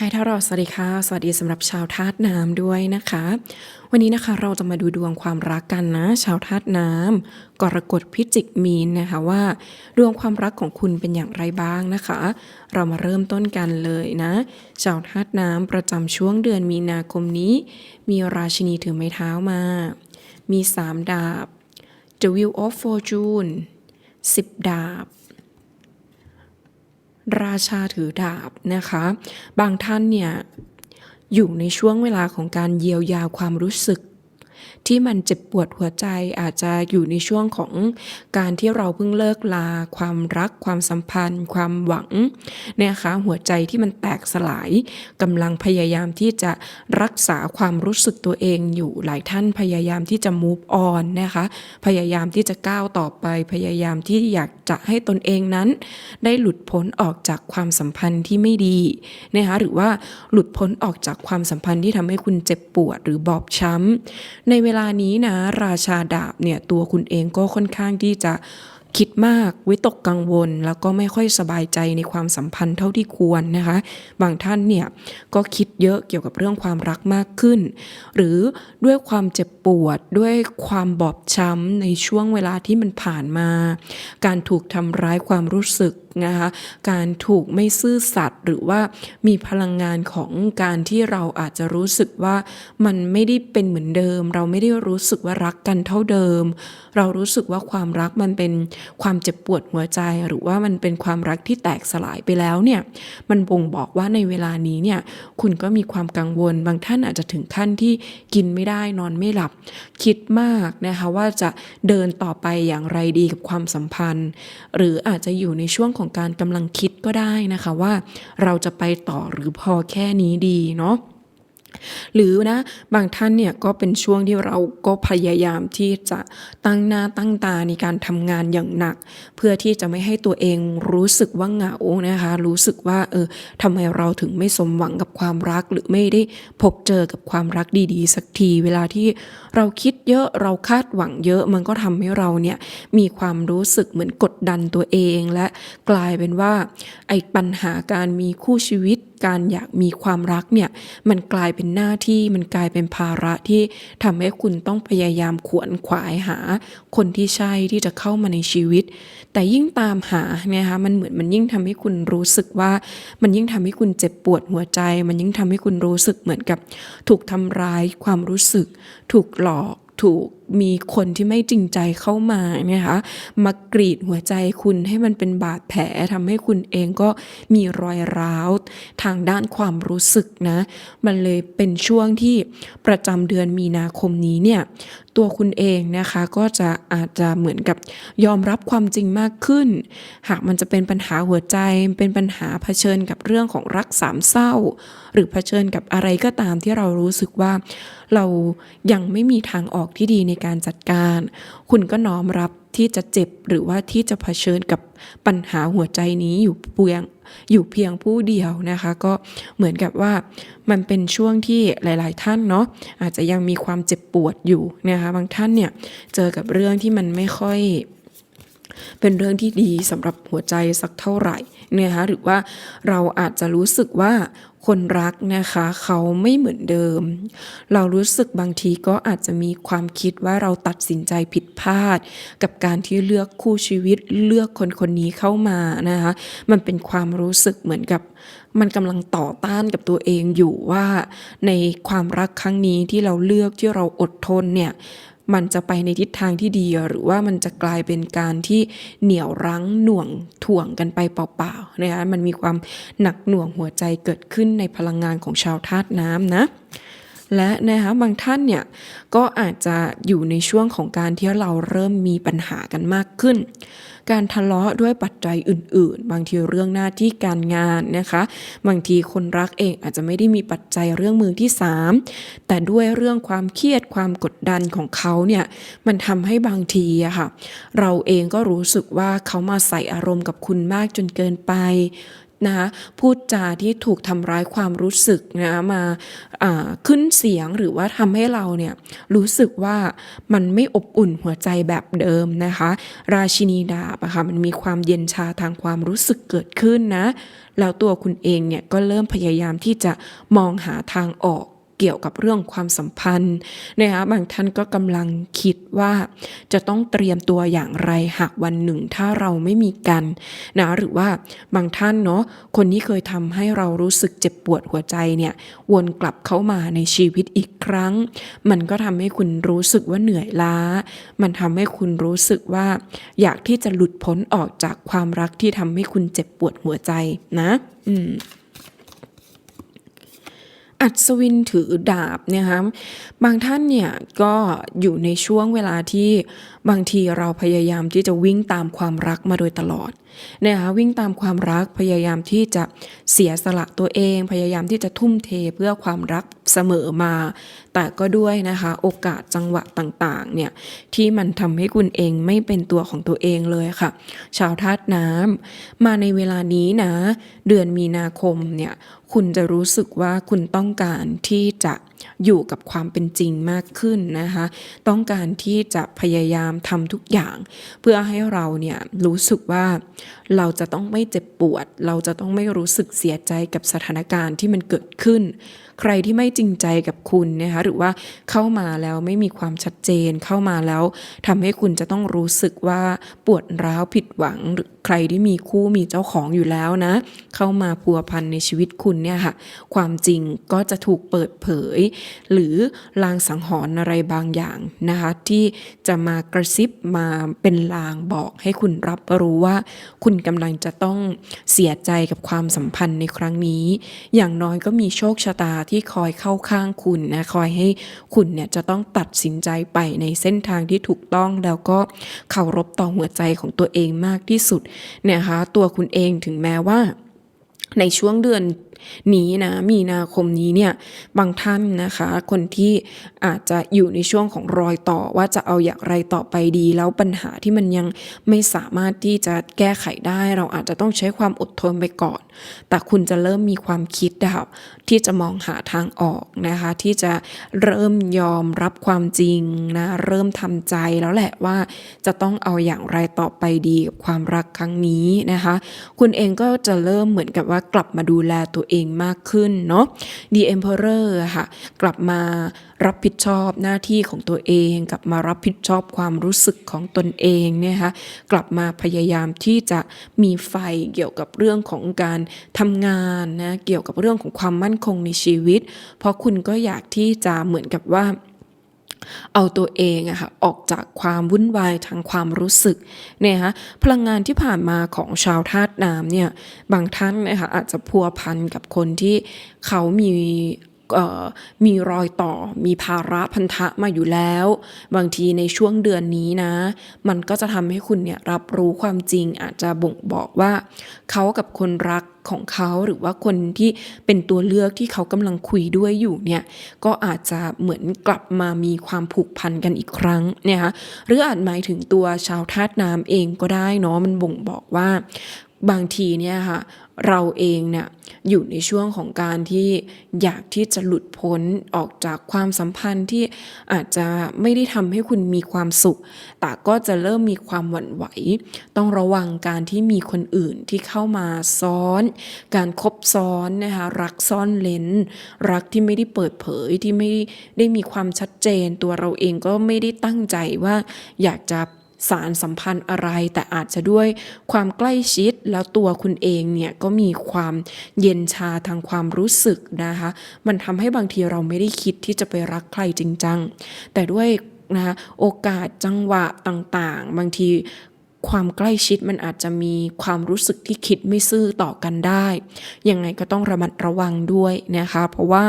ให้ทาเราสวัสดีค่ะ สวัสดีสำหรับชาวธาตุน้ำด้วยนะคะ วันนี้นะคะเราจะมาดูดวงความรักกันนะ ชาวธาตุน้ำกรกฎพิจิกมีนนะคะว่า ดวงความรักของคุณเป็นอย่างไรบ้างนะคะ เรามาเริ่มต้นกันเลยนะ ชาวธาตุน้ำประจำช่วงเดือนมีนาคมนี้ มีราชินีถือไม้เท้ามา มีสามดาบ The Wheel of Fortune สิบดาบ ราชาถือดาบนะคะ บางท่านเนี่ยอยู่ในช่วงเวลาของการเยียวยาความรู้สึก ที่มันเจ็บปวดหัวใจอาจจะอยู่ในช่วงของการที่เราเพิ่งเลิกลา ความรัก ความสัมพันธ์ ความหวังนะคะหัวใจที่มันแตกสลายกำลังพยายามที่จะรักษาความรู้สึกตัวเองอยู่หลายท่านพยายามที่จะ move on นะคะพยายามที่จะก้าวต่อไปพยายามที่อยากจะให้ตนเองนั้น ได้หลุดพ้นออกจากความสัมพันธ์ที่ไม่ดีนะคะหรือว่าหลุดพ้นออกจากความสัมพันธ์ที่ทำให้คุณเจ็บปวดหรือบอบช้ำในเวลานี้นะ ราชาดาบเนี่ยตัวคุณเองก็ค่อนข้างที่จะคิดมากวิตกกังวล แล้วก็ไม่ค่อยสบายใจในความสัมพันธ์เท่าที่ควรนะคะ บางท่านเนี่ยก็คิดเยอะเกี่ยวกับเรื่องความรักมากขึ้น หรือด้วยความเจ็บปวดด้วยความบอบช้ำในช่วงเวลาที่มันผ่านมา การถูกทำร้ายความรู้สึก นะคะการถูกไม่ซื่อสัตย์หรือว่ามีพลังงานของการที่เราอาจจะรู้สึกว่ามันไม่ได้เป็นเหมือนเดิม เราไม่ได้รู้สึกว่ารักกันเท่าเดิม เรารู้สึกว่าความรักมันเป็นความเจ็บปวดหัวใจ หรือว่ามันเป็นความรักที่แตกสลายไปแล้วเนี่ยมันบ่งบอกว่าในเวลานี้เนี่ยคุณก็มีความกังวล บางท่านอาจจะถึงขั้นที่กินไม่ได้นอนไม่หลับ คิดมากนะคะว่าจะเดินต่อไปอย่างไรดีกับความสัมพันธ์ หรืออาจจะอยู่ในช่วงของการกำลังคิดก็ได้นะคะว่า เราจะไปต่อหรือพอแค่นี้ดีเนาะ หรือนะบางท่านเนี่ยก็เป็นช่วงที่เราก็พยายามที่จะตั้งหน้าตั้งตาในการทำงานอย่างหนัก เพื่อที่จะไม่ให้ตัวเองรู้สึกว่าเหงานะคะ รู้สึกว่าเออทำไมเราถึงไม่สมหวังกับความรัก หรือไม่ได้พบเจอกับความรักดีๆ สักที เวลาที่เราคิดเยอะเราคาดหวังเยอะมันก็ทำให้เราเนี่ยมีความรู้สึกเหมือนกดดันตัวเอง และกลายเป็นว่าไอ้ปัญหาการมีคู่ชีวิตการอยากมีความรักเนี่ยมันกลายเป็นหน้าที่มันกลายเป็นภาระที่ทำให้คุณต้องพยายามขวนขวายหา คนที่ใช่ที่จะเข้ามาในชีวิต แต่ยิ่งตามหาเนี่ยคะมันเหมือนมันยิ่งทำให้คุณรู้สึกว่า มันยิ่งทำให้คุณเจ็บปวดหัวใจ มันยิ่งทำให้คุณรู้สึกเหมือนกับ ถูกทำร้ายความรู้สึก ถูกหลอกถูก มีคนที่ไม่จริงใจเข้ามาเนี่ยคะมากรีดหัวใจคุณให้มันเป็นบาดแผลทำให้คุณเองก็มีรอยร้าวทางด้านความรู้สึกนะ มันเลยเป็นช่วงที่ประจำเดือนมีนาคมนี้เนี่ยตัวคุณเองนะคะก็จะอาจจะเหมือนกับยอมรับความจริงมากขึ้น หากมันจะเป็นปัญหาหัวใจเป็นปัญหาเผชิญกับเรื่องของรักสามเศร้า หรือเผชิญกับอะไรก็ตามที่เรารู้สึกว่า เรายังไม่มีทางออกที่ดีในการจัดการ คุณก็น้อมรับที่จะเจ็บหรือว่าที่จะเผชิญกับปัญหาหัวใจนี้อยู่เพียงอยู่เพียงผู้เดียวนะคะ ก็เหมือนกับว่ามันเป็นช่วงที่หลาย ๆ ท่านเนาะอาจจะยังมีความเจ็บปวดอยู่นะคะบางท่านเนี่ยเจอกับเรื่องที่มันไม่ค่อยเป็นเรื่องที่ดีสำหรับหัวใจสักเท่าไหร่นะคะหรือว่าเราอาจจะรู้สึกว่าคนรักนะคะเขาไม่เหมือนเดิม เรารู้สึกบางทีก็อาจจะมีความคิดว่าเราตัดสินใจผิดพลาด กับการที่เลือกคู่ชีวิตเลือกคนคนนี้เข้ามานะคะมันเป็นความรู้สึกเหมือนกับมันกำลังต่อต้านกับตัวเองอยู่ว่า ในความรักครั้งนี้ที่เราเลือกที่เราอดทนเนี่ย มันจะไปในทิศทางที่ดี หรือว่ามันจะกลายเป็นการที่เหนี่ยวรั้งหน่วงถ่วงกันไปเปล่าๆนะคะมันมีความหนักหน่วงหัวใจเกิดขึ้นในพลังงานของชาวธาตุน้ำนะ และนะคะบางท่านเนี่ยก็อาจจะอยู่ในช่วงของการที่เราเริ่มมีปัญหากันมากขึ้น การทะเลาะด้วยปัจจัยอื่น ๆ บางทีเรื่องหน้าที่การงานนะคะ บางทีคนรักเองอาจจะไม่ได้มีปัจจัยเรื่องมือที่สามแต่ด้วยเรื่องความเครียดความกดดันของเขาเนี่ยมันทำให้บางทีอะค่ะเราเองก็รู้สึกว่าเขามาใส่อารมณ์กับคุณมากจนเกินไป นะคะพูดจาที่ถูกทำร้ายความรู้สึกนะมาาขึ้นเสียงหรือว่าทำให้เราเนี่ยรู้สึกว่ามันไม่อบอุ่นหัวใจแบบเดิมนะคะ ราชินีดาบอะค่ะมันมีความเย็นชาทางความรู้สึกเกิดขึ้นนะ แล้วตัวคุณเองเนี่ยก็เริ่มพยายามที่จะมองหาทางออก เกี่ยวกับเรื่องความสัมพันธ์นะคะบางท่านก็กำลังคิดว่าจะต้องเตรียมตัวอย่างไรหากวันหนึ่ง ถ้าเราไม่มีกันนะหรือว่าบางท่านเนาะคนที่เคยทำให้เรารู้สึกเจ็บปวดหัวใจเนี่ยวนกลับเข้ามาในชีวิตอีกครั้ง มันก็ทำให้คุณรู้สึกว่าเหนื่อยล้า มันทำให้คุณรู้สึกว่า อยากที่จะหลุดพ้นออกจากความรักที่ทำให้คุณเจ็บปวดหัวใจนะ อืม อัศวินถือดาบนะคะบางท่านเนี่ยก็อยู่ในช่วงเวลาที่บางทีเราพยายามที่จะวิ่งตามความรักมาโดยตลอดนะคะวิ่งตามความรักพยายามที่จะเสียสละตัวเอง พยายามที่จะทุ่มเทเพื่อความรักเสมอมา แต่ก็ด้วยนะคะโอกาสจังหวะต่างๆเนี่ยที่มันทำให้คุณเองไม่เป็นตัวของตัวเองเลยค่ะ ชาวธาตุน้ำมาในเวลานี้นะ เดือนมีนาคมเนี่ยคุณจะรู้สึกว่าคุณต้องการที่จะอยู่กับความเป็นจริงมากขึ้นนะคะ ต้องการที่จะพยายามทำทุกอย่าง เพื่อให้เราเนี่ยรู้สึกว่าเราจะต้องไม่เจ็บปวด เราจะต้องไม่รู้สึกเสียใจกับสถานการณ์ที่มันเกิดขึ้น ใครที่ไม่จริงใจกับคุณนะคะหรือว่าเข้ามาแล้วไม่มีความชัดเจนเข้ามาแล้วทำให้คุณจะต้องรู้สึกว่าปวดร้าวผิดหวังหรือใครที่มีคู่มีเจ้าของอยู่แล้วนะ เข้ามาพัวพันในชีวิตคุณเนี่ยค่ะความจริงก็จะถูกเปิดเผย หรือลางสังหรณ์อะไรบางอย่างนะคะที่จะมากระซิบมาเป็นลางบอกให้คุณรับรู้ว่าคุณกำลังจะต้องเสียใจกับความสัมพันธ์ในครั้งนี้ อย่างน้อยก็มีโชคชะตาที่คอยเข้าข้างคุณนะคอยให้คุณเนี่ยจะต้องตัดสินใจไปในเส้นทางที่ถูกต้องแล้วก็เคารพต่อหัวใจของตัวเองมากที่สุดเนี่ยนะคะตัวคุณเองถึงแม้ว่าในช่วงเดือน นี้นะมีนาคมนี้เนี่ยบางท่านนะคะ คนที่อาจจะอยู่ในช่วงของรอยต่อว่าจะเอาอย่างไรต่อไปดี แล้วปัญหาที่มันยังไม่สามารถที่จะแก้ไขได้ เราอาจจะต้องใช้ความอดทนไปก่อน แต่คุณจะเริ่มมีความคิดนะคะที่จะมองหาทางออกนะคะ ที่จะเริ่มยอมรับความจริงนะเริ่มทำใจแล้วแหละว่าจะต้องเอาอย่างไรต่อไปดีกับความรักครั้งนี้นะคะ คุณเองก็จะเริ่มเหมือนกับว่ากลับมาดูแลตัวเองมากขึ้นเนาะ The Emperor อะค่ะกลับมารับผิดชอบหน้าที่ของตัวเอง กลับมารับผิดชอบความรู้สึกของตนเองเนี่ยค่ะกลับมาพยายามที่จะมีไฟเกี่ยวกับเรื่องของการทำงานนะเกี่ยวกับเรื่องของความมั่นคงในชีวิต เพราะคุณก็อยากที่จะเหมือนกับว่า เอาตัวเองอะค่ะออกจากความวุ่นวายทางความรู้สึกเนี่ยฮะพลังงานที่ผ่านมาของชาวธาตุน้ำเนี่ยบางท่านนะคะอาจจะพัวพันกับคนที่เขามี มีรอยต่อ มีภาระพันธะมาอยู่แล้ว บางทีในช่วงเดือนนี้นะ มันก็จะทำให้คุณเนี่ยรับรู้ความจริงอาจจะบ่งบอกว่า เขากับคนรักของเขาหรือว่าคนที่เป็นตัวเลือกที่เขากำลังคุยด้วยอยู่เนี่ยก็อาจจะเหมือนกลับมามีความผูกพันกันอีกครั้งเนี่ยคะหรืออาจหมายถึงตัวชาวธาตุน้ำเองก็ได้เนาะมันบ่งบอกว่าบางทีเนี่ยค่ะ เราเองเนี่ยอยู่ในช่วงของการที่อยากที่จะหลุดพ้นออกจากความสัมพันธ์ที่อาจจะไม่ได้ทำให้คุณมีความสุข แต่ก็จะเริ่มมีความหวั่นไหว ต้องระวังการที่มีคนอื่นที่เข้ามาซ้อน การคบซ้อนนะคะรักซ่อนเลนรักที่ไม่ได้เปิดเผยที่ไม่ได้มีความชัดเจน ตัวเราเองก็ไม่ได้ตั้งใจว่าอยากจะ สารสัมพันธ์อะไร แต่อาจจะด้วยความใกล้ชิดแล้วตัวคุณเองเนี่ยก็มีความเย็นชาทางความรู้สึกนะคะ มันทำให้บางทีเราไม่ได้คิดที่จะไปรักใครจริงจังแต่ด้วยนะคะโอกาสจังหวะต่างๆ บางที ความใกล้ชิดมันอาจจะมีความรู้สึกที่คิดไม่ซื่อต่อกันได้ ยังไงก็ต้องระมัดระวังด้วยนะคะ เพราะว่า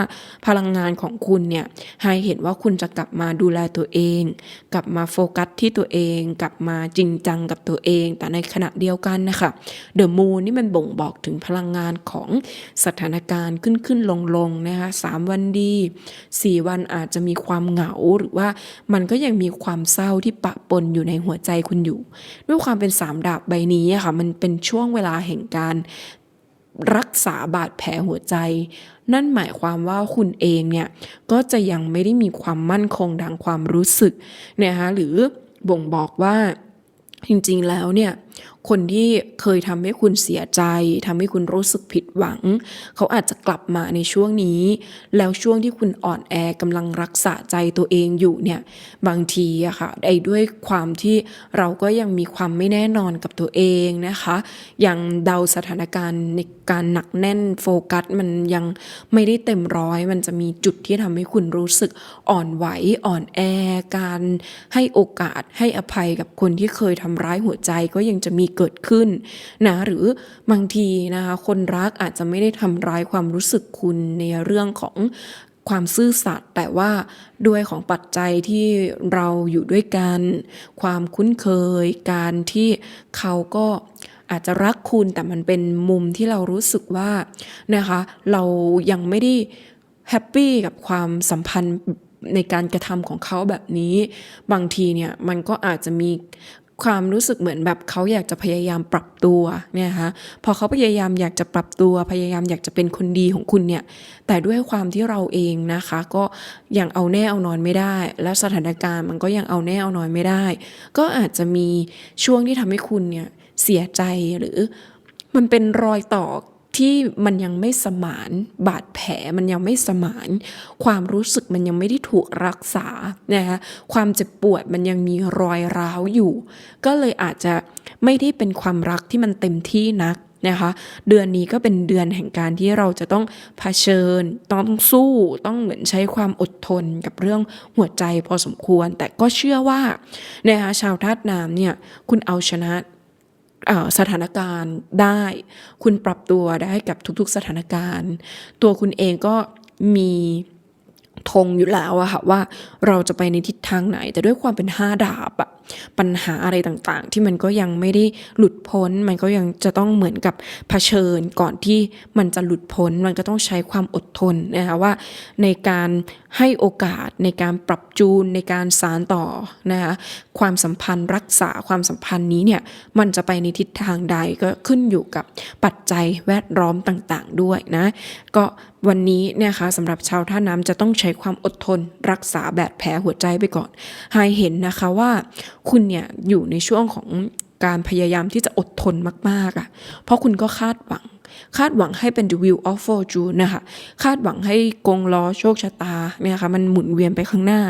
พลังงานของคุณเนี่ยให้เห็นว่าคุณจะกลับมาดูแลตัวเอง กลับมาโฟกัสที่ตัวเอง กลับมาจริงจังกับตัวเอง แต่ในขณะเดียวกันนะคะเดอะมูนนี่มันบ่งบอกถึงพลังงานของสถานการณ์ขึ้นขึ้นลงลงๆนะคะสามวันดีสี่วันอาจจะมีความเหงาหรือว่ามันก็ยังมีความเศร้าที่ปะปนอยู่ในหัวใจคุณอยู่ด้วยความเป็นสามดาบใบนี้ค่ะมันเป็นช่วงเวลาแห่งการรักษาบาดแผลหัวใจ นั่นหมายความว่าคุณเองเนี่ยก็จะยังไม่ได้มีความมั่นคงดังความรู้สึกนะคะหรือบ่งบอกว่าจริงๆแล้วเนี่ย คนที่เคยทำให้คุณเสียใจทำให้คุณรู้สึกผิดหวัง เขาอาจจะกลับมาในช่วงนี้ แล้วช่วงที่คุณอ่อนแอกำลังรักษาใจตัวเองอยู่เนี่ยบางทีอะค่ะไอ้ด้วยความที่เราก็ยังมีความไม่แน่นอนกับตัวเองนะคะ ยังเดาสถานการณ์ในการหนักแน่นโฟกัส มันยังไม่ได้เต็มร้อย มันจะมีจุดที่ทำให้คุณรู้สึกอ่อนไหวอ่อนแอการให้โอกาสให้อภัยกับคนที่เคยทำร้ายหัวใจก็ยังจะมีเกิดขึ้นนะหรือบางทีนะคะคนรักอาจจะไม่ได้ทำร้ายความรู้สึกคุณในเรื่องของความซื่อสัตย์แต่ว่าด้วยของปัจจัยที่เราอยู่ด้วยกัน ความคุ้นเคย การที่เขาก็อาจจะรักคุณแต่มันเป็นมุมที่เรารู้สึกว่านะคะเรายังไม่ได้แฮปปี้กับความสัมพันธ์ในการกระทำของเขาแบบนี้ บางทีเนี่ยมันก็อาจจะมี ความรู้สึกเหมือนแบบเขาอยากจะพยายามปรับตัวเนี่ยคะพอเขาพยายามอยากจะปรับตัวพยายามอยากจะเป็นคนดีของคุณเนี่ยแต่ด้วยความที่เราเองนะคะ ก็ยังเอาแน่เอานอนไม่ได้ และสถานการณ์มันก็ยังเอาแน่เอานอนไม่ได้ ก็อาจจะมีช่วงที่ทำให้คุณเนี่ยเสียใจหรือมันเป็นรอยต่อ ที่มันยังไม่สมาน บาดแผลมันยังไม่สมาน ความรู้สึกมันยังไม่ได้ถูกรักษานะคะความเจ็บปวดมันยังมีรอยร้าวอยู่ ก็เลยอาจจะไม่ได้เป็นความรักที่มันเต็มที่นักนะคะเดือนนี้ก็เป็นเดือนแห่งการที่เราจะต้องเผชิญ ต้องสู้ต้องเหมือนใช้ความอดทนกับเรื่องหัวใจพอสมควร แต่ก็เชื่อว่านะคะชาวธาตุน้ำเนี่ยคุณเอาชนะ สถานการณ์ได้ คุณปรับตัวได้กับทุกๆสถานการณ์ ตัวคุณเองก็มีธงอยู่แล้วอะค่ะว่าเราจะไปในทิศทางไหน แต่ด้วยความเป็นห้าดาบอะปัญหาอะไรต่างๆ ที่มันก็ยังไม่ได้หลุดพ้น มันก็ยังจะต้องเหมือนกับเผชิญก่อนที่มันจะหลุดพ้น มันก็ต้องใช้ความอดทนนะคะว่าในการให้โอกาสในการปรับจูนในการสารต่อนะคะความสัมพันธ์รักษาความสัมพันธ์นี้เนี่ยมันจะไปในทิศทางใดก็ขึ้นอยู่กับปัจจัยแวดล้อมต่างๆด้วยนะก็วันนี้เนี่ยค่ะสำหรับชาวท่าน้ำจะต้องใช้ความอดทนรักษาแบบแผลหัวใจไปก่อนไฮเห็นนะคะว่าคุณเนี่ยอยู่ในช่วงของการพยายามที่จะอดทนมากๆอะ่ะเพราะคุณก็คาดหวัง คาดหวังให้เป็น the wheel of fortune นะคะคาดหวังให้กงล้อโชคชะตาเนี่ยค่ะมันหมุนเวียนไปข้างหน้า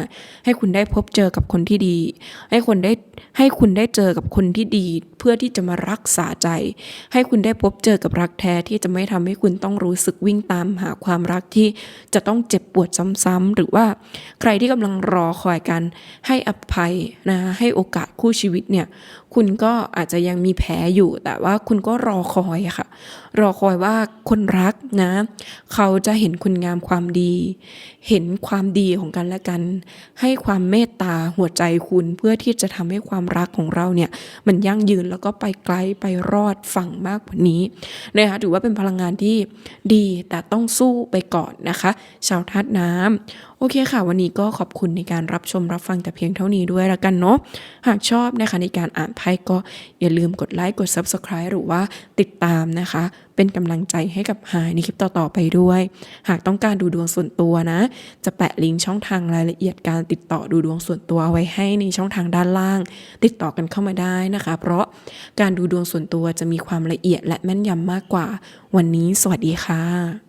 ให้คุณได้พบเจอกับคนที่ดี ให้คนได้ให้คุณได้เจอกับคนที่ดี เพื่อที่จะมารักษาใจ ให้คุณได้พบเจอกับรักแท้ที่จะไม่ทำให้คุณต้องรู้สึกวิ่งตามหาความรักที่จะต้องเจ็บปวดซ้ำๆหรือว่าใครที่กำลังรอคอยกันให้อภัยนะให้โอกาสคู่ชีวิตเนี่ยคุณก็อาจจะยังมีแผลอยู่แต่ว่าคุณก็รอคอยค่ะ รอคอยว่าคนรักนะ เขาจะเห็นคุณงามความดี เห็นความดีของกันและกัน ให้ความเมตตาหัวใจคุณเพื่อที่จะทำให้ความรักของเราเนี่ยมันยั่งยืนแล้วก็ไปไกลไปรอดฝั่งมากกว่านี้นะคะถือว่าเป็นพลังงานที่ดีแต่ต้องสู้ไปก่อนนะคะ ชาวธาตุน้ำ โอเคค่ะ วันนี้ก็ขอบคุณในการรับชมรับฟังแต่เพียงเท่านี้ด้วยละกันเนาะหากชอบนะคะในการอ่านไพ่ก็อย่าลืมกดไลค์กด Subscribe หรือว่าติดตามนะคะ เป็นกำลังใจให้กับหายในคลิปต่อๆไปด้วย หากต้องการดูดวงส่วนตัวนะ จะแปะลิงก์ช่องทางรายละเอียดการติดต่อดูดวงส่วนตัวไว้ให้ในช่องทางด้านล่าง ติดต่อกันเข้ามาได้นะคะ เพราะการดูดวงส่วนตัวจะมีความละเอียดและแม่นยำมากกว่า วันนี้สวัสดีค่ะ